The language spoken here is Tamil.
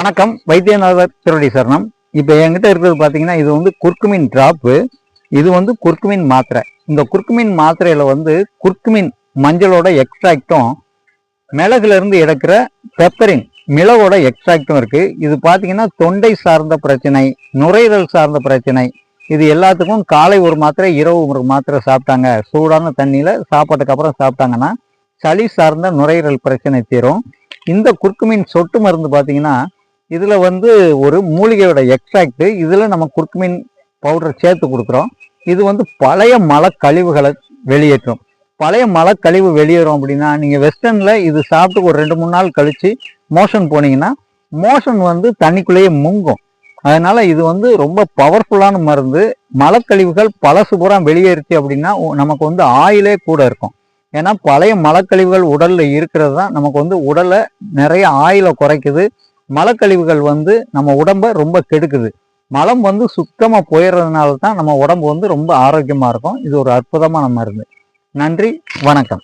வணக்கம். வைத்தியநாதர் திருவடி சரணம். இப்போ என்கிட்ட இருக்கிறது பார்த்தீங்கன்னா இது வந்து குர்குமின் டிராப்பு இது வந்து குர்குமின் மாத்திரை. இந்த குர்குமின் மாத்திரையில் வந்து குர்குமின் மஞ்சளோட எக்ஸ்ட்ராக்டும் மிளகுலேருந்து எடுக்கிற பெப்பரின் மிளகோட எக்ஸ்ட்ராக்டும் இருக்குது இது பார்த்தீங்கன்னா தொண்டை சார்ந்த பிரச்சனை நுரையீரல் சார்ந்த பிரச்சனை. இது எல்லாத்துக்கும் காலை ஒரு மாத்திரை இரவு ஒரு மாத்திரை சாப்பிட்டாங்க. சூடான தண்ணியில் சாப்பாட்டுக்கு அப்புறம் சாப்பிட்டாங்கன்னா சளி சார்ந்த நுரையீரல் பிரச்சனை தீரும். இந்த குர்குமின் சொட்டு மருந்து பார்த்தீங்கன்னா இதில் வந்து ஒரு மூலிகையோட எக்ஸ்ட்ராக்ட் இதில் நம்ம குர்குமின் பவுடர் சேர்த்து கொடுக்குறோம். இது வந்து பழைய மலக்கழிவுகளை வெளியேற்றும். பழைய மலக்கழிவு வெளியேறும் அப்படின்னா நீங்கள் வெஸ்டர்னில் இது சாப்பிட்டு ஒரு ரெண்டு மூணு நாள் கழித்து மோஷன் போனீங்கன்னா மோஷன் வந்து தண்ணிக்குள்ளேயே முங்கும். அதனால் இது வந்து ரொம்ப பவர்ஃபுல்லான மருந்து. மலக்கழிவுகள் பழசு பூரா வெளியேறுச்சு அப்படின்னா நமக்கு வந்து ஆயிலே கூட இருக்கும். ஏன்னா பழைய மலக்கழிவுகள் உடலில் இருக்கிறது தான் நமக்கு வந்து உடலை நிறைய ஆயிலை குறைக்குது. மலக்கழிவுகள் வந்து நம்ம உடம்பை ரொம்ப கெடுக்குது. மலம் வந்து சுத்தமாக போயிடுறதுனால தான் நம்ம உடம்பு வந்து ரொம்ப ஆரோக்கியமாக இருக்கும். இது ஒரு அற்புதமான மருந்து. நன்றி வணக்கம்.